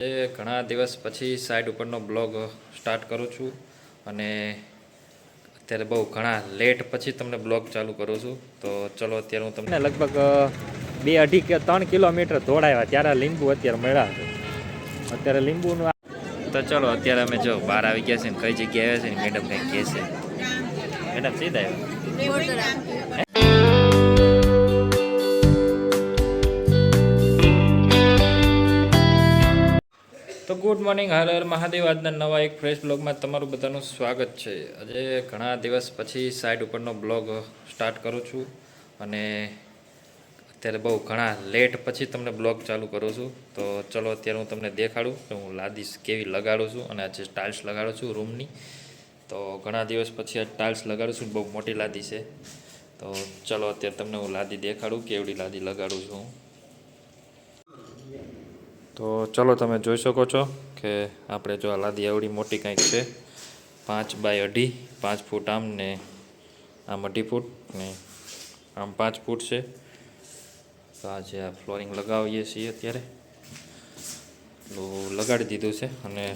એ ઘણા દિવસ પછી સાઈડ ઉપરનો બ્લોગ સ્ટાર્ટ કરું છું અને અત્યારે બહુ ઘણા લેટ પછી તમને બ્લોગ ચાલુ કરું છું. તો ચલો અત્યારે હું તમને લગભગ બે અઢી કે ત્રણ કિલોમીટર દોડાવ્યા ત્યારે લીંબુ અત્યારે મળ્યા છે. અત્યારે લીંબુનું આ- તો ચલો અત્યારે અમે જો બહાર આવી ગયા છે ને કઈ જગ્યાએ આવ્યા છે ને મેડમ કંઈક કહે છે? મેડમ સીધા આવ્યા તો ગુડ મોર્નિંગ હર હર મહાદેવ. આજના નવા એક ફ્રેશ બ્લોગમાં તમારું બધાનું સ્વાગત છે. આજે ઘણા દિવસ પછી સાઈડ ઉપરનો બ્લોગ સ્ટાર્ટ કરું છું અને અત્યારે બહુ ઘણા લેટ પછી તમને બ્લોગ ચાલુ કરું છું. તો ચલો અત્યારે હું તમને દેખાડું કે હું લાદીશ કેવી લગાડું છું અને આજે ટાઇલ્સ લગાડું છું રૂમની તો ઘણા દિવસ પછી આ ટાઇલ્સ લગાડું છું બહુ મોટી લાદી છે. તો ચલો અત્યારે તમને હું લાદી દેખાડું, કેવડી લાદી લગાડું છું હું. તો ચલો તમે જોઈ શકો છો કે આપણે જો આ લાદી આવડી મોટી કંઈક છે. પાંચ બાય અઢી, પાંચ ફૂટ આમ ને આમ અઢી ફૂટ ને આમ પાંચ ફૂટ છે. તો આ આ ફ્લોરિંગ લગાવીએ છીએ અત્યારે. એટલું લગાડી દીધું છે અને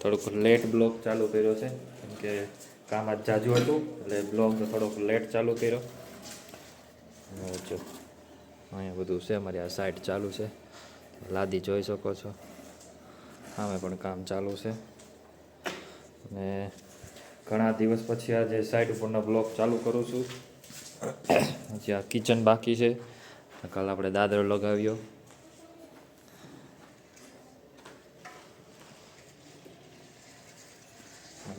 થોડુંક લેટ બ્લોક ચાલુ કર્યો છે. કેમ કે કામ આજ જાજુ હતું એટલે બ્લોક થોડોક લેટ ચાલુ કર્યો. જો અહીંયા બધું છે, અમારી આ સાઈડ ચાલુ છે. લાદી જોઈ શકો છો. સામે પણ કામ ચાલુ છે. અને ઘણા દિવસ પછી આ જે સાઈડ ઉપરના બ્લોક ચાલુ કરું છું. પછી આ કિચન બાકી છે. કાલ આપણે દાદરો લગાવ્યો.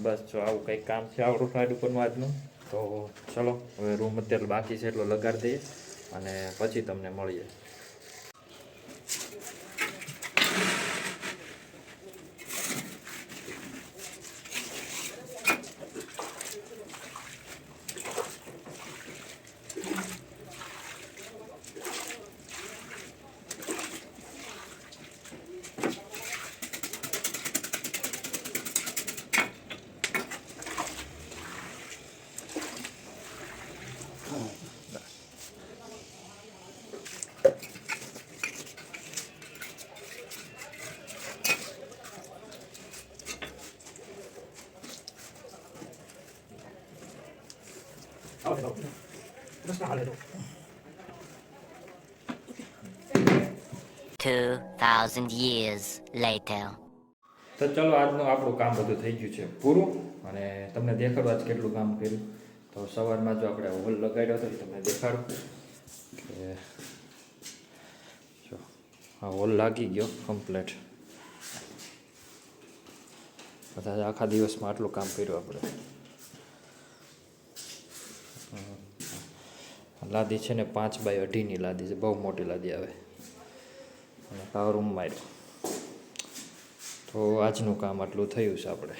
બસ જો આવું કંઈક કામ છે, આવડું સાઈડ ઉપરનું આજનું. તો ચલો, હવે રૂમ અત્યારે બાકી છે, એટલો લગાડી દઈએ. અને પછી તમને મળીએ. Two thousand years later. તો ચલો આજનું આપણું કામ બધું થઈ ગયું છે પૂરું અને તમને દેખાડું આજ કેટલું કામ કર્યું. તો સવારમાં જો આપણે હોલ લગાડ્યો હતો તમને દેખાડું. કે જો, આ હોલ લાગી ગયો કમ્પ્લેટ બધા આખા દિવસમાં આટલું કામ કર્યું આપણે. લાદી છે ને પાંચ બાય અઢીની લાદી છે, બહુ મોટી લાદી આવે. અને પાવર રૂમ માર્યો તો આજનું કામ આટલું થયું છે આપણે.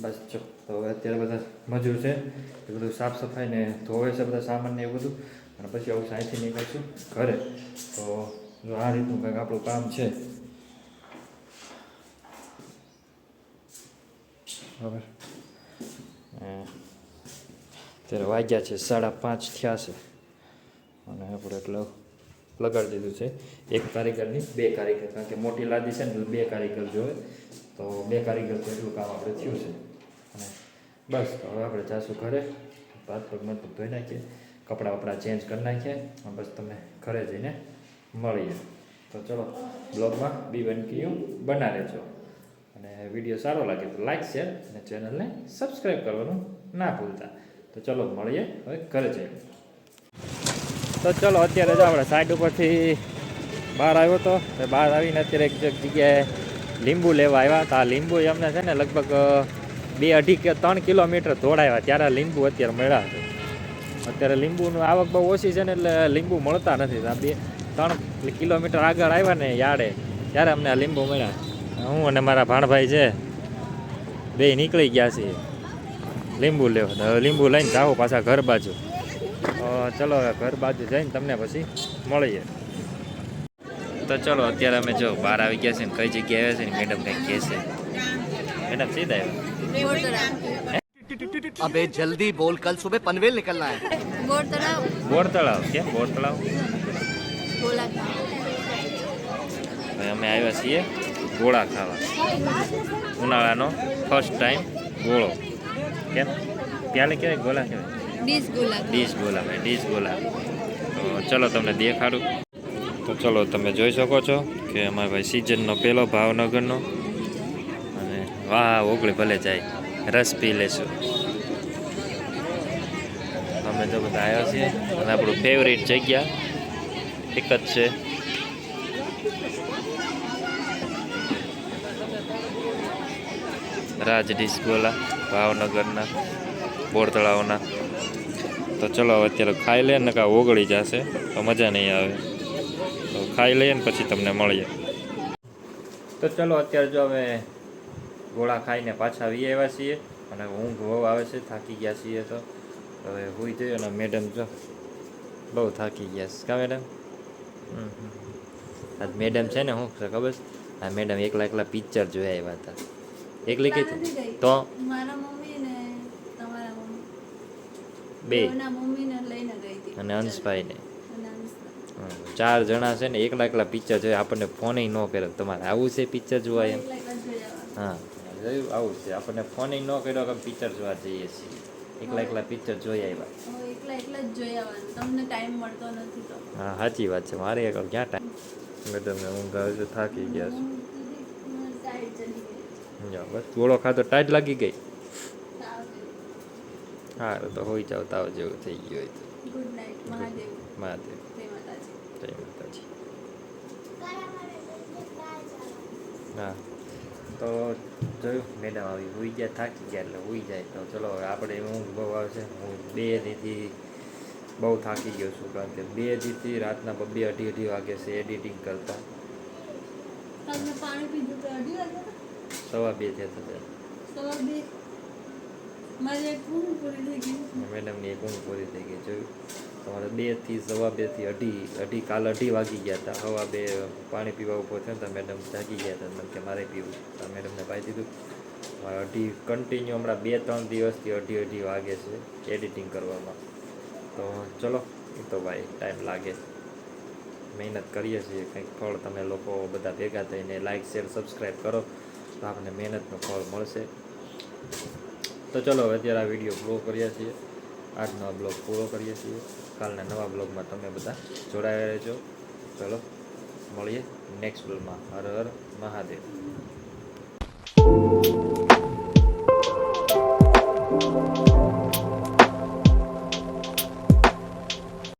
બસ જો, તો હવે અત્યારે બધા મજૂર છે, એ બધું સાફ સફાઈ ને ધોવે છે બધા સામાન ને એવું બધું. અને પછી આવું સાંજથી નીકળશું ઘરે. તો જો આ રીતનું કંઈક આપણું કામ છે. હવે. અત્યારે વાગ્યા છે, સાડા પાંચ થયા છે. અને આપણે એટલે લગાડી દીધું છે. એક કારીગરની, બે કારીગર, કારણ કે મોટી લાદી છે ને બે કારીગર જોવે. તો બે કારીગર તો એટલું કામ આપણે થયું છે. અને બસ હવે આપણે જાશું ઘરે. ભાત પગ મત ધોઈ નાખીએ. કપડાં વપડા ચેન્જ કરી નાખીએ. બસ તમે ઘરે જઈને મળીએ. તો ચલો, બ્લોગમાં બી વન ક્યુ બના રહેજો. અને વીડિયો સારો લાગે તો લાઈક, શેર અને ચેનલને સબસ્ક્રાઈબ કરવાનું ના ભૂલતા. તો ચલો મળીએ. હવે ઘરે જઈએ. તો ચલો અત્યારે જો આપણે સાઈડ ઉપરથી બહાર આવ્યો હતો તો બહાર આવીને અત્યારે એક જગ્યાએ લીંબુ લેવા આવ્યા તો આ લીંબુ અમને છે ને લગભગ બે અઢી કે ત્રણ કિલોમીટર દોડાવ્યા. ત્યારે લીંબુ અત્યારે મળ્યા છે. અત્યારે લીંબુનું આવક બહુ ઓછી છે ને એટલે લીંબુ મળતા નથી. આ બે ત્રણ કિલોમીટર આગળ આવ્યા ને યાડે ત્યારે અમને આ લીંબુ મળ્યા. હું અને મારા ભાણભાઈ છે, બે નીકળી ગયા છીએ. લીંબુ લેવા લીંબુ લઈને જાઓ પાછા ઘર બાજુ. ચલો ઘર બાજુ જઈને તમને પછી મળીએ. તો ચલો અત્યારે અમે જો બહાર આવી ગયા છે ને કઈ જગ્યાએ આવ્યા છે ને મેડમ કંઈક કહે છે? મેડમ સીધા આવ્યા. અબે જલ્દી બોલ કલ સુબહ પનવેલ નીકળના હે. બોર તળાવ બોર બોર તળાવ ભાઈ અમે આવ્યા છીએ ગોળા ખાવા. ઉનાળાનો ફર્સ્ટ ટાઈમ ગોળો. કેમ? પ્યાલે કહેવાય ગોલા કહેવાય ડીશ ગોલા. ડીશ ગોલા ભાઈ ડીશ ગોલા. તો ચલો તમને દેખાડું. તો ચલો તમે જોઈ શકો છો કે અમારા ભાઈ સિઝનનો પહેલો ભાવનગરનો. અને વાહ ઓગળી ભલે જાય. રસ પી લેશું. અમે તો બધા આવ્યા છીએ અને આપણું ફેવરેટ જગ્યા એક જ છે. રાજ ગોલા ભાવનગરના બોરતળાવના તો ચલો હવે અત્યારે ખાઈ લે ને કાં ઓગળી જશે, તો મજા નહીં આવે. તો ખાઈ લઈએ ને પછી તમને મળીએ. તો ચલો અત્યારે જો અમે ગોળા ખાઈને પાછા આવી આવ્યા છીએ, અને ઊંઘ બહુ આવે છે, થાકી ગયા છીએ તો. હવે હોઈ જઈએ અને મેડમ જો, બહુ થાકી ગયા છે. કા મેડમ. આજ મેડમ છે ને, શું છે આ મેડમ એકલા એકલા પિક્ચર જોયા આવ્યા હતા. એકલી કઈ ગઈ. તો? મારા મમ્મી ને તમારા મમ્મી. બે. મમ્મીને લઈને ગઈ હતી અને અંશભાઈને. ચાર જણા છે ને એકલા એકલા પિક્ચર જોઈએ આપણને ફોન ન કર્યો. તમારે આવું છે પિક્ચર જોવા એમ. હા જોયું આવું છે. આપણને ફોન ન કર્યો કે પિક્ચર જોવા જઈએ છીએ. એકલા એકલા પિક્ચર જોઈ આવ્યા. એકલા એકલા જ જોઈ આવવાનું તમને ટાઈમ મળતો નથી તો. હા સાચી વાત છે. મારે એક ક્યાં ટાઈમ મેડમ ઊંઘ આવે છે થાકી ગયા હું સુધી મને સાઈડ ચડી ગઈ છે જા, બસ ગોળો ખાતો ટાઈટ લાગી ગઈ? હા તો હોઈ જાવ તાવ જેવું થઈ ગયું હોય તો. Good night Mahadev. મહાદેવ. જય માતાજી. જય માતાજી. હા તો જોયું મેડમ આવી હોઈ ગયા થાકી ગયા એટલે હોઈ જાય. તો ચલો આપણે ઊંઘ બહુ આવશે. હું બે દીથી બહુ થાકી ગયો છું કારણ કે બે દીથી રાતના બબે અઢી અઢી વાગે છે એડિટિંગ કરતા. પાણી પીધું તો અઢી વાગે? સવા બે થયા હતા મેડમની એક ઊંઘ પૂરી થઈ ગઈ. જોયું? તમારે બેથી સવા બેથી અઢી અઢી કાલ અઢી વાગી ગયા હતા. હવા બે પાણી પીવા ઉપર થયો હતા મેડમ જાગી ગયા હતા. મને કે મારે પીવું તો મેડમને પાઈ દીધું. મારે અઢી કન્ટિન્યુ હમણાં બે ત્રણ દિવસથી અઢી અઢી વાગે છે એડિટિંગ કરવામાં. તો ચલો એ તો ભાઈ ટાઈમ લાગે. મહેનત કરીએ છીએ કંઈક ફળ તમે લોકો બધા ભેગા થઈને લાઈક શેર સબસ્ક્રાઈબ કરો. તો આપણને મહેનતનું ફળ મળશે. તો ચલો હવે અત્યારે આ વીડિયો પૂરો કરીએ છીએ. આજનો આ બ્લોગ પૂરો કરીએ છીએ. કાલના નવા બ્લોગમાં તમે બધા જોડાયા રહેજો. ચલો, મળીએ નેક્સ્ટ બ્લોગમાં. હર હર મહાદેવ.